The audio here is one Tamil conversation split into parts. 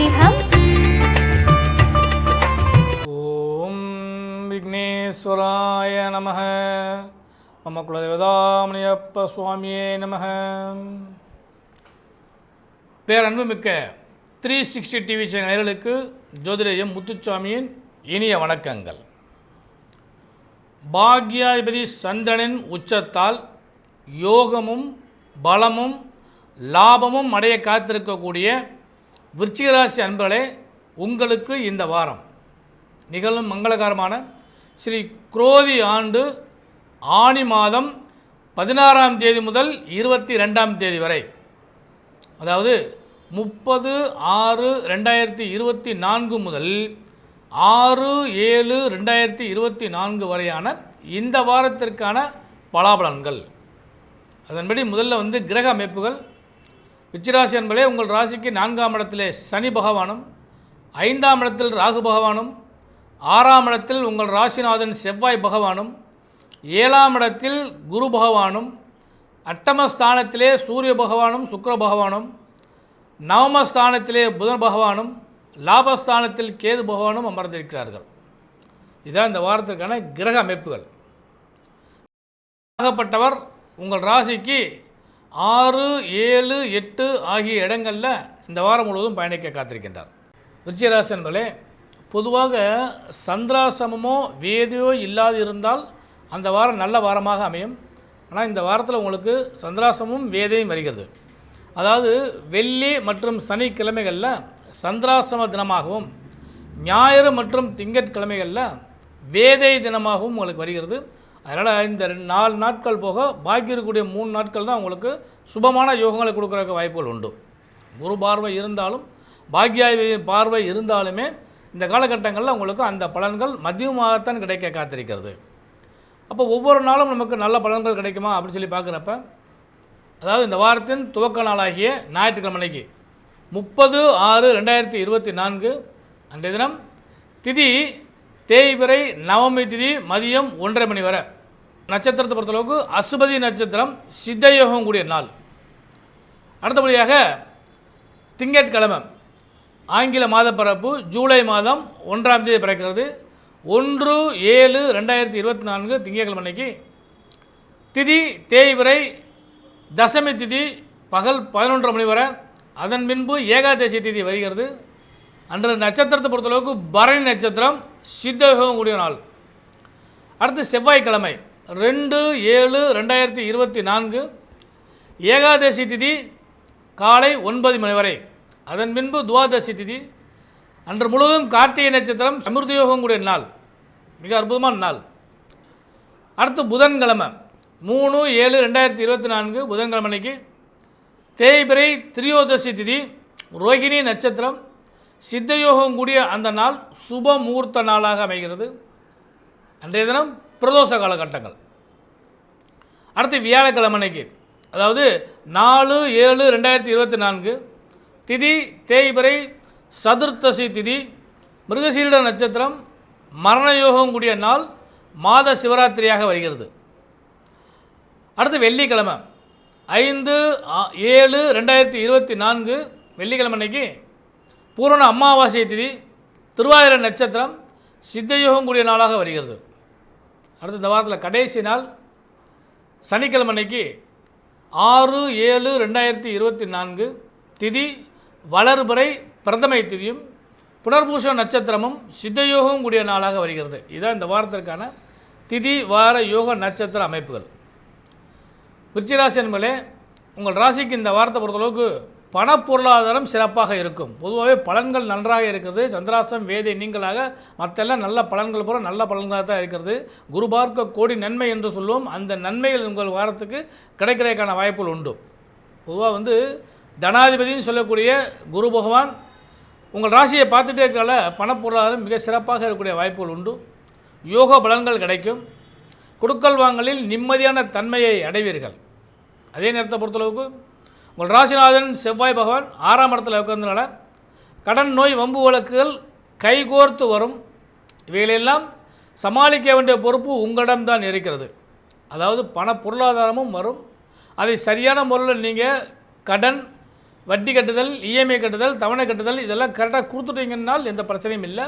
ஜோதிஷம் ஓம் விக்னேஸ்வராய நம மம குலதேவதாமணியப்ப சுவாமியே நம பேரன்புமிக்க த்ரீ சிக்ஸ்டி டிவி சேனல்களுக்கு ஜோதிடயம் முத்துச்சாமியின் இனிய வணக்கங்கள். பாக்யாதிபதி சந்திரனின் உச்சத்தால் யோகமும் பலமும் லாபமும் அடைய காத்திருக்கக்கூடிய விருச்சிகராசி அன்பர்களே உங்களுக்கு இந்த வாரம் நிகழும் மங்களகரமான ஸ்ரீ குரோதி ஆண்டு ஆணி மாதம் பதினாறாம் தேதி முதல் இருபத்தி ரெண்டாம் தேதி வரை. அதாவது முப்பது ஆறு ரெண்டாயிரத்தி இருபத்தி நான்கு முதல் ஆறு ஏழு ரெண்டாயிரத்தி இருபத்தி நான்கு வரையான இந்த வாரத்திற்கான பலாபலன்கள். அதன்படி முதல்ல வந்து கிரக அமைப்புகள் விச்சிராசி என்பதே உங்கள் ராசிக்கு நான்காம் இடத்திலே சனி பகவானும் ஐந்தாம் இடத்தில் ராகு பகவானும் ஆறாம் இடத்தில் உங்கள் ராசிநாதன் செவ்வாய் பகவானும் ஏழாம் இடத்தில் குரு பகவானும் அட்டமஸ்தானத்திலே சூரிய பகவானும் சுக்கர பகவானும் நவமஸ்தானத்திலே புதன் பகவானும் லாபஸ்தானத்தில் கேது பகவானும் அமர்ந்திருக்கிறார்கள். இதான் இந்த வாரத்திற்கான கிரக அமைப்புகள். ஆகப்பட்டவர் உங்கள் ராசிக்கு ஆறு ஏழு எட்டு ஆகிய இடங்களில் இந்த வாரம் முழுவதும் பயணிக்க காத்திருக்கின்றார். விருச்சிகராசி என்பதே பொதுவாக சந்திராசமமோ வேதியோ இல்லாது இருந்தால் அந்த வாரம் நல்ல வாரமாக அமையும். ஆனால் இந்த வாரத்தில் உங்களுக்கு சந்திராசமும் வேதையும் வருகிறது. அதாவது வெள்ளி மற்றும் சனிக்கிழமைகளில் சந்திராசம தினமாகவும் ஞாயிறு மற்றும் திங்கட்கிழமைகளில் வேதை தினமாகவும் உங்களுக்கு வருகிறது. அதனால் இந்த ரெண்டு நாலு நாட்கள் போக பாக்கி இருக்கக்கூடிய மூணு நாட்கள் தான் உங்களுக்கு சுபமான யோகங்களை கொடுக்குறக்கு வாய்ப்புகள் உண்டு. குரு பார்வை இருந்தாலும் பாக்யாதி பார்வை இருந்தாலுமே இந்த காலகட்டங்களில் உங்களுக்கு அந்த பலன்கள் மதியமாகத்தான் கிடைக்க காத்திருக்கிறது. அப்போ ஒவ்வொரு நாளும் நமக்கு நல்ல பலன்கள் கிடைக்குமா அப்படின்னு சொல்லி பார்க்குறப்ப அதாவது இந்த வாரத்தின் துவக்க நாளாகிய ஞாயிற்றுக்கிழமைக்கு முப்பது ஆறு ரெண்டாயிரத்தி இருபத்தி நான்கு அன்றைய தினம் திதி தேய்பிறை நவமி திதி மதியம் ஒன்றரை மணி வரை. நட்சத்திரத்தை பொறுத்தளவுக்கு அசுபதி நட்சத்திரம் சித்தயோகம் கூடிய நாள். அடுத்தபடியாக திங்கட்கிழமை ஆங்கில மாதப்பிறப்பு ஜூலை மாதம் ஒன்றாம் தேதி பிறக்கிறது. ஒன்று ஏழு ரெண்டாயிரத்தி இருபத்தி நான்கு திங்கட்கிழமை அன்னைக்கு. திதி தேய்பிறை தசமி திதி பகல் பதினொன்றரை மணி வரை. அதன் பின்பு ஏகாதசி திதி வருகிறது. அன்று நட்சத்திரத்தை பொறுத்தளவுக்கு பரணி நட்சத்திரம் சித்தகம் கூடிய நாள். அடுத்து செவ்வாய்க்கிழமை ரெண்டு ஏழு ரெண்டாயிரத்தி இருபத்தி நான்கு ஏகாதசி திதி காலை ஒன்பது மணி வரை. அதன் பின்பு துவாதசி திதி. அன்று முழுவதும் கார்த்திகை நட்சத்திரம் சமிருத்தி யோகம் கூடிய நாள். மிக அற்புதமான நாள். அடுத்து புதன்கிழமை மூணு ஏழு ரெண்டாயிரத்தி இருபத்தி நான்கு புதன்கிழமை அன்னைக்கு தேய்பிரை திரியோதசி திதி ரோஹிணி நட்சத்திரம் சித்தயோகம் கூடிய அந்த நாள் சுப முகூர்த்த நாளாக அமைகிறது. அன்றைய தினம் பிரதோஷ காலகட்டங்கள். அடுத்து வியாழக்கிழமை அன்னைக்கு அதாவது நாலு ஏழு ரெண்டாயிரத்தி இருபத்தி நான்கு திதி தேய்பிரை சதுர்த்தசி திதி மிருகசீட நட்சத்திரம் மரணயோகம் கூடிய நாள் மாத சிவராத்திரியாக வருகிறது. அடுத்து வெள்ளிக்கிழமை ஐந்து ஆ- ஏழு ரெண்டாயிரத்தி இருபத்தி நான்கு வெள்ளிக்கிழமை அன்னைக்கு பூரண அமாவாசை திதி திருவாதிரை நட்சத்திரம் சித்தயோகம் கூடிய நாளாக வருகிறது. அடுத்து இந்த வாரத்தில் கடைசி நாள் சனிக்கிழமை அன்னைக்கு ஆறு ஏழு ரெண்டாயிரத்தி இருபத்தி நான்கு திதி வளர்பறை பிரதமை திதியும் புனர்பூஷ நட்சத்திரமும் சித்தயோகம் கூடிய நாளாக வருகிறது. இதுதான் இந்த வாரத்திற்கான திதி வார யோக நட்சத்திர அமைப்புகள். விருச்சிராசி என்பதே உங்கள் ராசிக்கு இந்த வாரத்தை பொறுத்தளவுக்கு பண பொருளாதாரம் சிறப்பாக இருக்கும். பொதுவாகவே பலன்கள் நன்றாக இருக்கிறது சந்திராசம் வேதை நீங்களாக மற்றெல்லாம் நல்ல பலன்கள் பூரா நல்ல பலன்களாக தான் இருக்கிறது. குரு பார்க்க கோடி நன்மை என்று சொல்லுவோம் அந்த நன்மைகள் உங்கள் வாரத்துக்கு கிடைக்கிறதுக்கான வாய்ப்புகள் உண்டு. பொதுவாக வந்து தனாதிபதினு சொல்லக்கூடிய குரு பகவான் உங்கள் ராசியை பார்த்துட்டே இருக்கனால பண பொருளாதாரம் மிக சிறப்பாக இருக்கக்கூடிய வாய்ப்புகள் உண்டு. யோக பலன்கள் கிடைக்கும். கொடுக்கல் வாங்கலில் நிம்மதியான தன்மையை அடைவீர்கள். அதே நேரத்தை பொறுத்தளவுக்கு உங்கள் ராசிநாதன் செவ்வாய் பகவான் ஆறாம் இடத்துல உட்கார்ந்தனால கடன் நோய் வம்பு வழக்குகள் கைகோர்த்து வரும். இவைகளெல்லாம் சமாளிக்க வேண்டிய பொறுப்பு உங்களிடம்தான் இருக்கிறது. அதாவது பண பொருளாதாரமும் வரும். அதை சரியான முறையில் நீங்கள் கடன் வட்டி கட்டுதல் இஎம்ஐ கட்டுதல் தவணை கட்டுதல் இதெல்லாம் கரெக்டாக கொடுத்துட்டீங்கன்னால் எந்த பிரச்சனையும் இல்லை.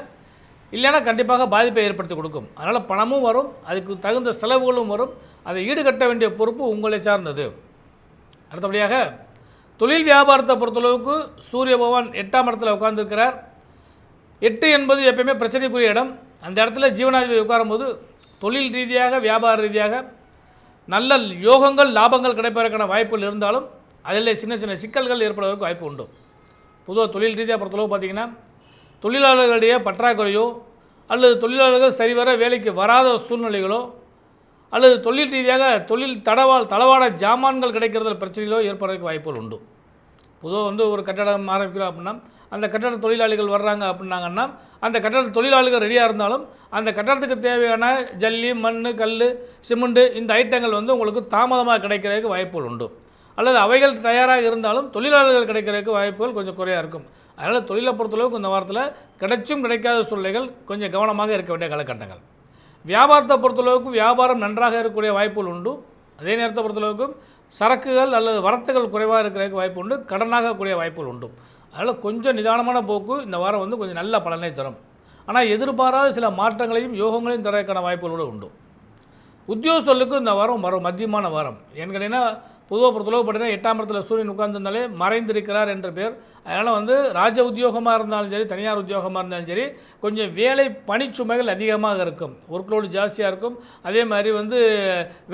இல்லைன்னா கண்டிப்பாக பாதிப்பை ஏற்படுத்தி கொடுக்கும். அதனால் பணமும் வரும். அதுக்கு தகுந்த செலவுகளும் வரும். அதை ஈடுகட்ட வேண்டிய பொறுப்பு உங்களை சார்ந்தது. அடுத்தபடியாக தொழில் வியாபாரத்தை பொறுத்தளவுக்கு சூரிய பகவான் எட்டாம் இடத்துல உட்கார்ந்துருக்கிறார். எட்டு என்பது எப்பயுமே பிரச்சனைக்குரிய இடம். அந்த இடத்துல ஜீவனாதிபதி உட்காரும்போது தொழில் ரீதியாக வியாபார ரீதியாக நல்ல யோகங்கள் லாபங்கள் கிடைப்பதற்கான வாய்ப்புகள் இருந்தாலும் அதில் சின்ன சின்ன சிக்கல்கள் ஏற்படுவதற்கு வாய்ப்பு உண்டு. பொதுவாக தொழில் ரீதியாக பொறுத்தளவு பார்த்திங்கன்னா தொழிலாளர்களுடைய பற்றாக்குறையோ அல்லது தொழிலாளர்கள் சரிவர வேலைக்கு வராத சூழ்நிலைகளோ அல்லது தொழில் ரீதியாக தொழில் தடவா தளவாட ஜாமான்கள் கிடைக்கிறதுல பிரச்சனைகளோ ஏற்படுறதுக்கு வாய்ப்புகள் உண்டு. பொதுவாக வந்து ஒரு கட்டடம் ஆரம்பிக்கிறோம் அப்படின்னா அந்த கட்டட தொழிலாளிகள் வர்றாங்க அப்படின்னாங்கன்னா அந்த கட்டட தொழிலாளிகள் ரெடியாக இருந்தாலும் அந்த கட்டடத்துக்கு தேவையான ஜல்லி மண் கல் சிமெண்ட்டு இந்த ஐட்டங்கள் வந்து உங்களுக்கு தாமதமாக கிடைக்கிறதுக்கு வாய்ப்புகள் உண்டு. அல்லது அவைகள் தயாராக இருந்தாலும் தொழிலாளர்கள் கிடைக்கிறதுக்கு வாய்ப்புகள் கொஞ்சம் குறையாக இருக்கும். அதனால் தொழிலை பொறுத்தளவுக்கு இந்த வாரத்தில் கிடைச்சும் கிடைக்காத சூழ்நிலைகள் கொஞ்சம் கவனமாக இருக்க வேண்டிய காலகட்டங்கள். வியாபாரத்தை பொறுத்தளவுக்கு வியாபாரம் நன்றாக இருக்கக்கூடிய வாய்ப்புகள் உண்டு. அதே நேரத்தை பொறுத்தளவுக்கும் சரக்குகள் அல்லது வரத்துகள் குறைவாக இருக்கிறதுக்கு வாய்ப்பு உண்டு கடனாக கூடிய வாய்ப்புகள் உண்டு. அதனால் கொஞ்சம் நிதானமான போக்கு இந்த வாரம் வந்து கொஞ்சம் நல்ல பலனை தரும். ஆனால் எதிர்பாராத சில மாற்றங்களையும் யோகங்களையும் தரக்கான வாய்ப்புகள் கூட உண்டு. உத்தியோகத்தொழிலுக்கும் இந்த வாரம் வரும் மத்தியமான வாரம். ஏன்னு கேட்டிங்கன்னா பொதுவாக பொறுத்தளவு பார்த்தீங்கன்னா எட்டாம் இடத்துல சூரியன் உட்கார்ந்திருந்தாலே மறைந்திருக்கிறார் என்ற பேர். அதனால் வந்து ராஜ உத்தியோகமாக இருந்தாலும் சரி தனியார் உத்தியோகமாக இருந்தாலும் சரி கொஞ்சம் வேலை பணிச்சுமைகள் அதிகமாக இருக்கும். ஒர்க்லோடு ஜாஸ்தியாக இருக்கும். அதே மாதிரி வந்து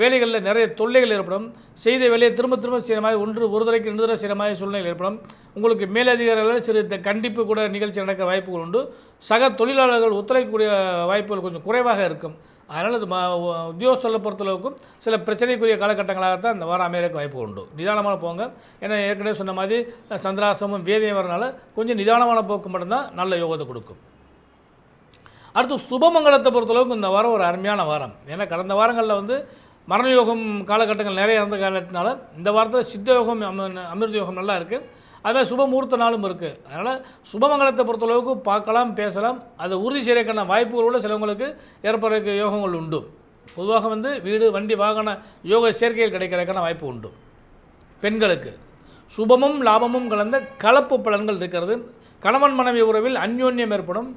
வேலைகளில் நிறைய தொல்லைகள் ஏற்படும். செய்த வேலையை திரும்ப திரும்ப செய்கிற மாதிரி ஒன்று ஒரு தடவைக்கு ரெண்டு தடவை செய்கிற மாதிரி சூழ்நிலை ஏற்படும். உங்களுக்கு மேலதிகாரிகள் சிறு கண்டிப்பு கூட நிகழ்ச்சி நடக்கிற வாய்ப்புகள் உண்டு. சக தொழிலாளர்கள் ஒத்துழைக்கக்கூடிய வாய்ப்புகள் கொஞ்சம் குறைவாக இருக்கும். அதனால் அது ம- உத்தியோகஸ்தர்களை பொறுத்தளவுக்கும் சில பிரச்சனைக்குரிய காலகட்டங்களாகத்தான் இந்த வாரம் அமையறதுக்கு வாய்ப்பு உண்டு. நிதானமான போங்க. ஏன்னா ஏற்கனவே சொன்ன மாதிரி சந்திராசமும் வேதியும் வரனால கொஞ்சம் நிதானமான போக்கு மட்டும்தான் நல்ல யோகத்தை கொடுக்கும். அடுத்து சுபமங்கலத்தை பொறுத்தளவுக்கு இந்த வாரம் ஒரு அருமையான வாரம். ஏன்னா கடந்த வாரங்களில் வந்து மரண யோகம் காலகட்டங்கள் நிறைய இருந்த காலத்தினால இந்த வாரத்தில் சித்த யோகம் அம- அமிர்த யோகம் நல்லா இருக்குது அதுமாதிரி சுபமுகூர்த்த நாளும் இருக்குது அதனால் சுபமங்கலத்தை பொறுத்தளவுக்கு பார்க்கலாம் பேசலாம். அதை உறுதி செய்யறதுக்கான வாய்ப்புகள் கூட சிலவங்களுக்கு ஏற்படுறதுக்கு யோகங்கள் உண்டு. பொதுவாக வந்து வீடு வண்டி வாகன யோக சேர்க்கைகள் கிடைக்கிறதுக்கான வாய்ப்பு உண்டு. பெண்களுக்கு சுபமும் லாபமும் கலந்த கலப்பு பலன்கள் இருக்கிறது. கணவன் மனைவி உறவில் அந்யோன்யம் ஏற்படும்.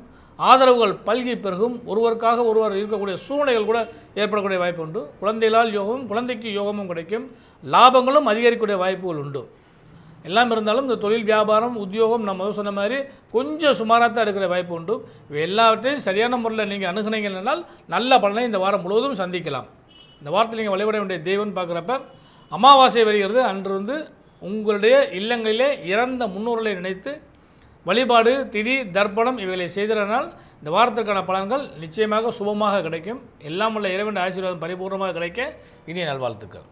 ஆதரவுகள் பல்கி பெருகும். ஒருவருக்காக ஒருவர் இருக்கக்கூடிய சூழ்நிலைகள் கூட ஏற்படக்கூடிய வாய்ப்பு உண்டு. குழந்தைகளால் யோகமும் குழந்தைக்கு யோகமும் கிடைக்கும். லாபங்களும் அதிகரிக்கக்கூடிய வாய்ப்புகள் உண்டு. எல்லாம் இருந்தாலும் இந்த தொழில் வியாபாரம் உத்தியோகம் நம்ம சொன்ன மாதிரி கொஞ்சம் சுமாராக தான் இருக்கிற வாய்ப்பு உண்டு. இவை எல்லாவற்றையும் சரியான முறையில் நீங்கள் அணுகுனீங்கன்னால் நல்ல பலனை இந்த வாரம் முழுவதும் சந்திக்கலாம். இந்த வாரத்தில் நீங்கள் வழிபட வேண்டிய தெய்வம்னு பார்க்குறப்ப அமாவாசை வருகிறது. அன்று வந்து உங்களுடைய இல்லங்களிலே இறந்த முன்னோர்களை நினைத்து வழிபாடு திதி தர்ப்பணம் இவைகளை செய்ததனால் இந்த வாரத்திற்கான பலன்கள் நிச்சயமாக சுபமாக கிடைக்கும். எல்லாம் உள்ள இறைவன் ஆசீர்வாதம் பரிபூர்ணமாக கிடைக்க இனிய நல்வாழ்த்துக்கள்.